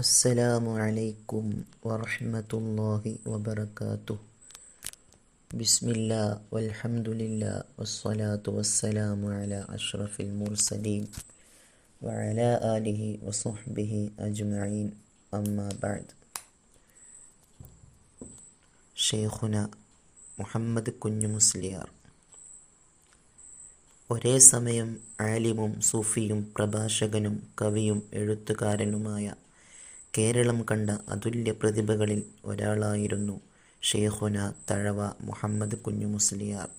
السلام عليكم ورحمة الله وبركاته بسم الله والحمد لله والصلاة والسلام على أشرف المرسلين وعلى آله وصحبه أجمعين أما بعد ഷെയ്ഖുന മുഹമ്മദ് കുഞ്ഞു മുസ്ലിയാർ ഒരേ സമയം ആലിമും സൂഫിയും പ്രഭാഷകനും കവിയും എഴുത്തുകാരനുമായ കേരളം കണ്ട അതുല്യ പ്രതിഭകളിൽ ഒരാളായിരുന്നു ഷെയ്ഖുന തഴവ മുഹമ്മദ് കുഞ്ഞു മുസ്ലിയാർ.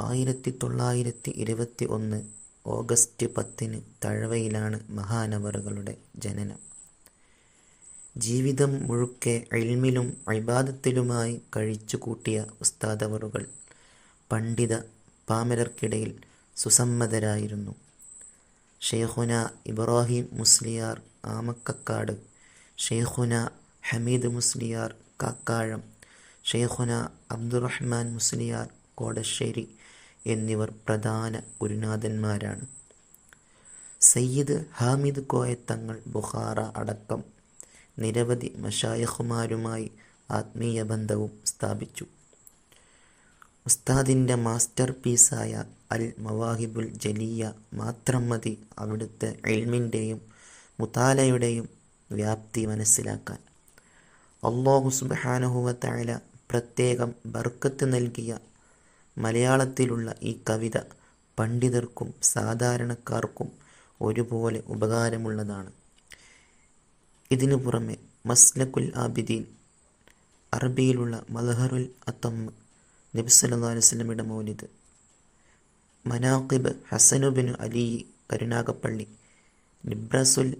ആയിരത്തി തൊള്ളായിരത്തി ഇരുപത്തി ഒന്ന് ഓഗസ്റ്റ് പത്തിന് തഴവയിലാണ് മഹാനവറുകളുടെ ജനനം. ജീവിതം മുഴുക്കെ ഇൽമിലും ഇബാദത്തിലുമായി കഴിച്ചു കൂട്ടിയ ഉസ്താദവറുകൾ പണ്ഡിത പാമരർക്കിടയിൽ സുസമ്മതരായിരുന്നു. ഷെയ്ഖുന ഇബ്രാഹിം മുസ്ലിയാർ ആമക്കക്കാട്. ഷെയ്ഖുന ഹമീദ് മുസ്ലിയാർ കാക്കാഴം. ഷെയ്ഖുന അബ്ദുറഹ്മാൻ മുസ്ലിയാർ കോടശ്ശേരി എന്നിവർ പ്രധാന ഗുരുനാഥന്മാരാണ്. സയ്യിദ് ഹാമിദ് കോയത്തങ്ങൾ ബുഖാറ അടക്കം നിരവധി മഷായഹുമാരുമായി ആത്മീയ ബന്ധവും സ്ഥാപിച്ചു. ഉസ്താദിന്റെ മാസ്റ്റർ പീസായ അൽ മവാഹിബുൽ ജലിയ മാത്രം മതി അവിടുത്തെ എൽമിന്റെയും മുതാലയുടെയും വ്യാപ്തി മനസ്സിലാക്കാൻ. അള്ളാഹു സുബാനുഹുവത്തായ പ്രത്യേകം ബർക്കത്ത് നൽകിയ മലയാളത്തിലുള്ള ഈ കവിത പണ്ഡിതർക്കും സാധാരണക്കാർക്കും ഒരുപോലെ ഉപകാരമുള്ളതാണ്. ഇതിനു പുറമെ മസ്ലക്കുൽ ആബിദീൻ അറബിയിലുള്ള മലഹറുൽ അത്തമ്മ് അലൈഹി വസല്ലമയുടെ മൗലിദ്. മനാഖിബ് ഹസനുബിൻ അലി കരുനാഗപ്പള്ളി നിബ്രസുൽ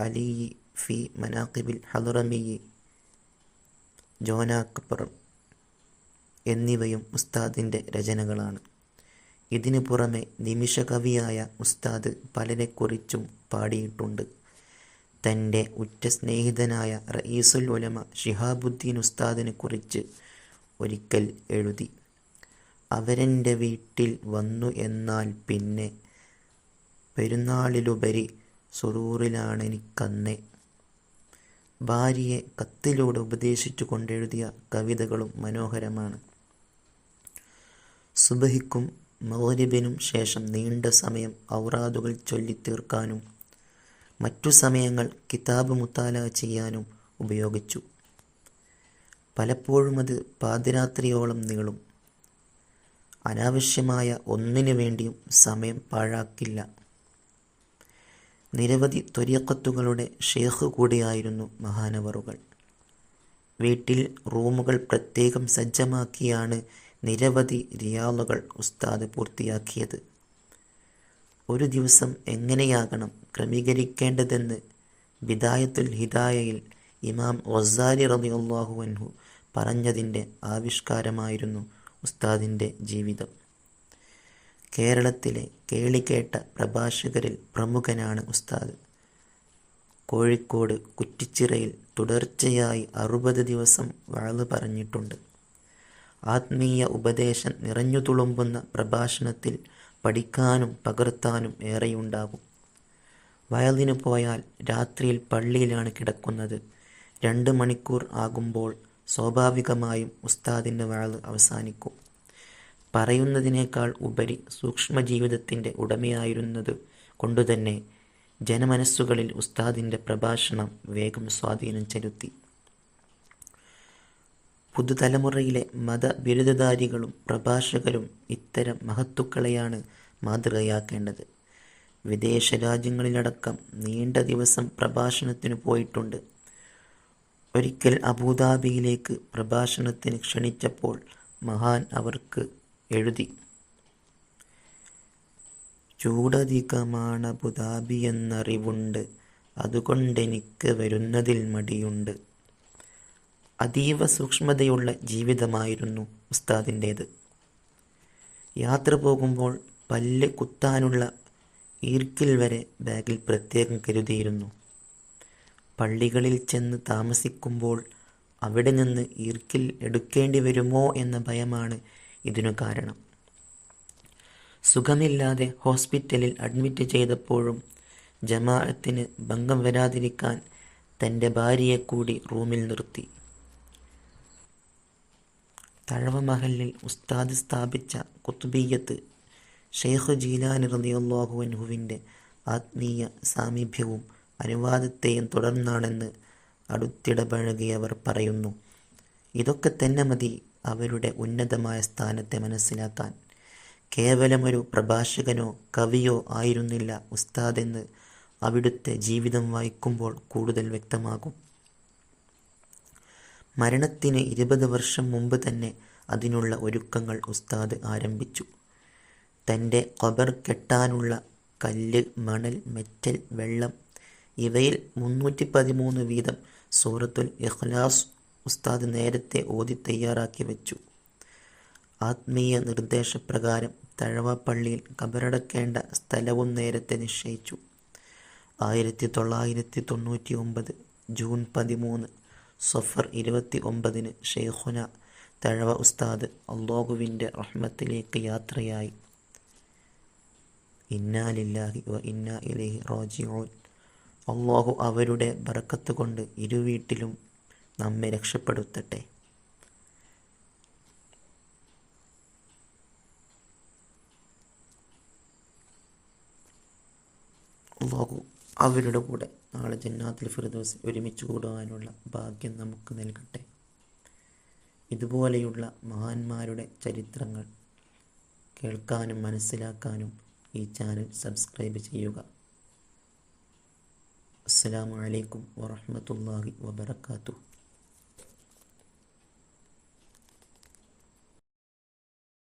അലി ഫി മനാഖിബിൽ ഹദറമി ജോനാക്കപ്പുറം എന്നിവയും ഉസ്താദിന്റെ രചനകളാണ്. ഇതിനു പുറമെ നിമിഷകവിയായ ഉസ്താദ് പലരെക്കുറിച്ചും പാടിയിട്ടുണ്ട്. തന്റെ ഉറ്റ സ്നേഹിതനായ റയീസുൽ ഉലമ ഷിഹാബുദ്ദീൻ ഉസ്താദിനെ കുറിച്ച് ഒരിക്കൽ എഴുതി. അവരെന്റെ വീട്ടിൽ വന്നു എന്നാൽ പിന്നെ പെരുന്നാളിലുപരി സുറൂറിലാണെനിക്കന്നേ ഭാര്യയെ കത്തിലൂടെ ഉപദേശിച്ചു കൊണ്ടെഴുതിയ കവിതകളും മനോഹരമാണ്. സുബഹിക്കും മൗരിബിനും ശേഷം നീണ്ട സമയം ഔറാദുകൾ ചൊല്ലിത്തീർക്കാനും മറ്റു സമയങ്ങൾ കിതാബ് മുത്താല ചെയ്യാനും ഉപയോഗിച്ചു. പലപ്പോഴും അത് പാതിരാത്രിയോളം നീളും. അനാവശ്യമായ ഒന്നിനു വേണ്ടിയും സമയം പാഴാക്കില്ല. നിരവധി ത്വരിയക്കത്തുകളുടെ ഷേഖ് കൂടിയായിരുന്നു മഹാനവറുകൾ. വീട്ടിൽ റൂമുകൾ പ്രത്യേകം സജ്ജമാക്കിയാണ് നിരവധി റിയാളുകൾ ഉസ്താദ് പൂർത്തിയാക്കിയത്. ഒരു ദിവസം എങ്ങനെയാകണം ക്രമീകരിക്കേണ്ടതെന്ന് ബിദായത്തുൽ ഹിദായയിൽ ഇമാം ഒസാരി റബിയുള്ളാഹു അൻഹു പറഞ്ഞതിന്റെ ആവിഷ്കാരമായിരുന്നു ഉസ്താദിന്റെ ജീവിതം. കേരളത്തിലെ കേളികേട്ട പ്രഭാഷകരിൽ പ്രമുഖനാണ് ഉസ്താദ്. കോഴിക്കോട് കുറ്റിച്ചിറയിൽ തുടർച്ചയായി അറുപത് ദിവസം വാൾ പറഞ്ഞിട്ടുണ്ട്. ആത്മീയ ഉപദേശം നിറഞ്ഞു തുളുമ്പുന്ന പ്രഭാഷണത്തിൽ പഠിക്കാനും പകർത്താനും ഏറെയുണ്ടാകും. വയലിന് പോയാൽ രാത്രിയിൽ പള്ളിയിലാണ് കിടക്കുന്നത്. രണ്ട് മണിക്കൂർ ആകുമ്പോൾ സ്വാഭാവികമായും ഉസ്താദിന്റെ വാൾ അവസാനിക്കും. പറയുന്നതിനേക്കാൾ ഉപരി സൂക്ഷ്മജീവിതത്തിന്റെ ഉടമയായിരുന്നത് കൊണ്ടുതന്നെ ജനമനസ്സുകളിൽ ഉസ്താദിന്റെ പ്രഭാഷണം വേഗം സ്വാധീനം ചെലുത്തി. പുതുതലമുറയിലെ മതബിരുദധാരികളും പ്രഭാഷകരും ഇത്തരം മഹത്തുക്കളെയാണ് മാതൃകയാക്കേണ്ടത്. വിദേശ രാജ്യങ്ങളിലടക്കം നീണ്ട ദിവസം പ്രഭാഷണത്തിന് പോയിട്ടുണ്ട്. ഒരിക്കൽ അബുദാബിയിലേക്ക് പ്രഭാഷണത്തിന് ക്ഷണിച്ചപ്പോൾ മഹാൻ അവർക്ക് എഴുതി. ചൂടധികമാണ് അബുദാബി എന്നറിവുണ്ട്. അതുകൊണ്ടെനിക്ക് വരുന്നതിൽ മടിയുണ്ട്. അതീവ സൂക്ഷ്മതയുള്ള ജീവിതമായിരുന്നു ഉസ്താദിന്റേത്. യാത്ര പോകുമ്പോൾ പല്ല് കുത്താനുള്ള ഈർക്കിൽ വരെ ബാഗിൽ പ്രത്യേകം കരുതിയിരുന്നു. പള്ളികളിൽ ചെന്ന് താമസിക്കുമ്പോൾ അവിടെ നിന്ന് ഈർക്കിൽ എടുക്കേണ്ടി വരുമോ എന്ന ഭയമാണ് ഇതിനു കാരണം. സുഖമില്ലാതെ ഹോസ്പിറ്റലിൽ അഡ്മിറ്റ് ചെയ്തപ്പോഴും ജമാഅത്തിന് ഭംഗം വരാതിരിക്കാൻ തന്റെ ഭാര്യയെ കൂടി റൂമിൽ നിർത്തി. തഴവ മഹലിൽ ഉസ്താദ് സ്ഥാപിച്ച കുത്തുബീയത്ത് ഷെയ്ഖ് ജീലാനി അൻഹുവിന്റെ ആത്മീയ സാമീപ്യവും അനുവാദത്തെയും തുടർന്നാണെന്ന് അടുത്തിടപഴകിയവർ പറയുന്നു. ഇതൊക്കെ തന്നെ മതി. അവരുടെ ഉന്നതമായ സ്ഥാനത്തെ മനസ്സിലാക്കാൻ. കേവലമൊരു പ്രഭാഷകനോ കവിയോ ആയിരുന്നില്ല ഉസ്താദെന്ന് അവിടുത്തെ ജീവിതം വായിക്കുമ്പോൾ കൂടുതൽ വ്യക്തമാകും. മരണത്തിന് ഇരുപത് വർഷം മുമ്പ് തന്നെ അതിനുള്ള ഒരുക്കങ്ങൾ ഉസ്താദ് ആരംഭിച്ചു. തന്റെ ഖബർ കെട്ടാനുള്ള കല്ല് മണൽ മെറ്റൽ വെള്ളം ഇവയിൽ മുന്നൂറ്റി പതിമൂന്ന് വീതം സൂറത്തുൽ ഇഖ്ലാസ് ഉസ്താദ് നേരത്തെ ഓതി തയ്യാറാക്കി വെച്ചു. ആത്മീയ നിർദ്ദേശപ്രകാരം തഴവ പള്ളിയിൽ കബറടക്കേണ്ട സ്ഥലവും നേരത്തെ നിശ്ചയിച്ചു. ആയിരത്തി തൊള്ളായിരത്തി തൊണ്ണൂറ്റി ഒമ്പത് ജൂൺ പതിമൂന്ന് സഫർ ഇരുപത്തി ഒമ്പതിന് ഷെയ്ഖുന തഴവ ഉസ്താദ് അള്ളാഹുവിന്റെ റഹ്മത്തിലേക്ക് യാത്രയായി. ഇന്നാലില്ലാഹി വ ഇന്നാ ഇലൈഹി റാജിഊൻ. അള്ളാഹു അവരുടെ ബറക്കത്ത് കൊണ്ട് ഇരുവീട്ടിലും നമ്മെ രക്ഷപ്പെടുത്തട്ടെ. അള്ളാഹു അവരുടെ കൂടെ നാളെ ജന്നാത്തിൽ ഫിർദോസ് ഒരുമിച്ച് കൂടുവാനുള്ള ഭാഗ്യം നമുക്ക് നൽകട്ടെ. ഇതുപോലെയുള്ള മഹാന്മാരുടെ ചരിത്രങ്ങൾ കേൾക്കാനും മനസ്സിലാക്കാനും ഈ ചാനൽ സബ്സ്ക്രൈബ് ചെയ്യുക. അസ്സലാമു അലൈക്കും വറഹ്മത്തുള്ളാഹി വബറകാതുഹു.